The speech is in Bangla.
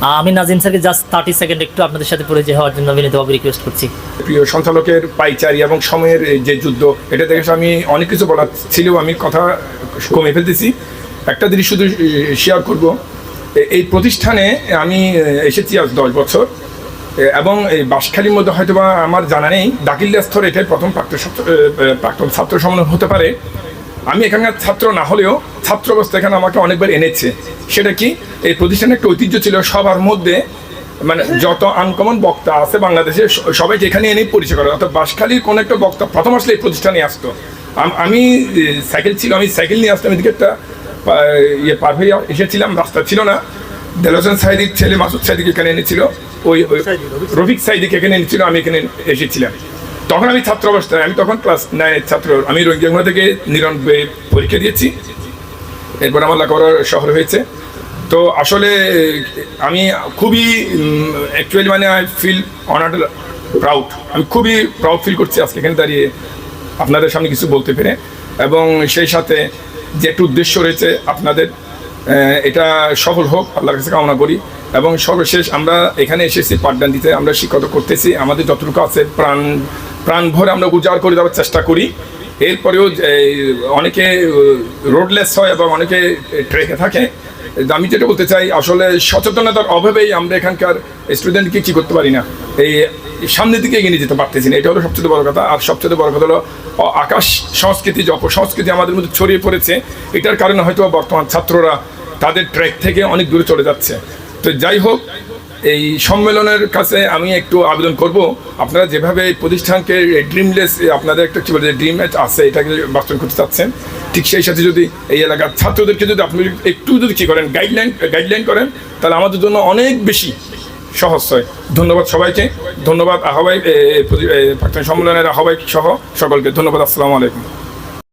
আমি নাজিম স্যারকে জাস্ট থার্টি সেকেন্ড একটু আপনাদের সাথে পরিচয় হওয়ার জন্য বিনীতভাবে রিকোয়েস্ট করছি। প্রিয় সঞ্চালকের পাইচারি এবং সময়ের যে যুদ্ধ, এটা দেখে আমি অনেক কিছু বলার ছিল আমি কথা কমে ফেলতেছি। একটা জিনিস শুধু শেয়ার করব এই প্রতিষ্ঠানে আমি এসেছি আজ দশ বছর এবং এই বাঁশখালীর মধ্যে হয়তো বা আমার জানা নেই দাখিল্লা স্তর এটাই প্রথম প্রাক্তন প্রাক্তন ছাত্র সম্মেলন হতে পারে। আমি এখানকার ছাত্র না হলেও ছাত্র অবস্থা এখানে আমাকে অনেকবার এনেছে। সেটা কি? এই প্রতিষ্ঠানে একটা ঐতিহ্য ছিল সবার মধ্যে মানে যত আনকমন বক্তা আছে বাংলাদেশে সবাইকে এখানে এনে পরিচয় করে। অর্থাৎ বাঁশখালীর কোনো একটা বক্তা প্রথম আসলে এই প্রতিষ্ঠানে আসতো। আমি সাইকেল ছিল আমি সাইকেল নিয়ে আসতাম এদিকে একটা ইয়ে পার হয়ে এসেছিলাম রাস্তা ছিল না। দেলোসেন সাইদির ছেলে মাসুদ সাইদিকে এখানে এনেছিল ওই রফিক সাইদিকে এখানে এনেছিল আমি এখানে এসেছিলাম। তখন আমি ছাত্র অবস্থায় আমি তখন ক্লাস নাইনের ছাত্র। আমি রোহিঙ্গা থেকে নিরানব্বই পরীক্ষা দিয়েছি। এরপর আমার লেখাপড়া শহর হয়েছে। তো আসলে, আমি খুবই অ্যাকচুয়ালি মানে আই ফিল অনার্ড প্রাউড আমি খুবই প্রাউড ফিল করছি আজকে এখানে দাঁড়িয়ে আপনাদের সামনে কিছু বলতে পেরে। এবং সেই সাথে যে একটা উদ্দেশ্য রয়েছে আপনাদের এটা সফল হোক, আল্লাহর কাছে কামনা করি। এবং সর্বশেষ আমরা এখানে এসেছি, পাঠদান দিতে আমরা শিক্ষত করতেছি। আমাদের যতটুকু আছে প্রাণ প্রাণ ভরে আমরা উজাড় করে দেওয়ার চেষ্টা করি। এরপরেও অনেকে রোডলেস হয় এবং অনেকে ট্রেকে থাকে। আমি যেটা বলতে চাই, আসলে সচেতনতার অভাবেই আমরা এখানকার স্টুডেন্টকে কী করতে পারি না। এই সামনের দিকে এগিয়ে যেতে পারতেছি না। এটা হলো সবচেয়ে বড় কথা। আর সবচেয়ে বড় কথা হলো আকাশ সংস্কৃতি যে অপসংস্কৃতি আমাদের মধ্যে ছড়িয়ে পড়েছে, এটার কারণে হয়তো বর্তমান ছাত্ররা তাদের ট্র্যাক থেকে অনেক দূরে চলে যাচ্ছে। তো যাই হোক এই সম্মেলনের কাছে আমি একটু আবেদন করব। আপনারা যেভাবে এই প্রতিষ্ঠানকে ড্রিমলেস আপনাদের একটা কি বলে ড্রিম আছে, এটাকে বাস্তবায়ন করতে চাচ্ছেন, ঠিক সেই সাথে যদি এই এলাকার ছাত্রদেরকে যদি আপনি একটু যদি কী করেন গাইডলাইন গাইডলাইন করেন, তাহলে আমাদের জন্য অনেক বেশি সহজ হয়। ধন্যবাদ সবাইকে, ধন্যবাদ আহ্বায়ক প্রতি- সম্মেলনের আহ্বায়ক সহ সকলকে, ধন্যবাদ, আসসালামু আলাইকুম।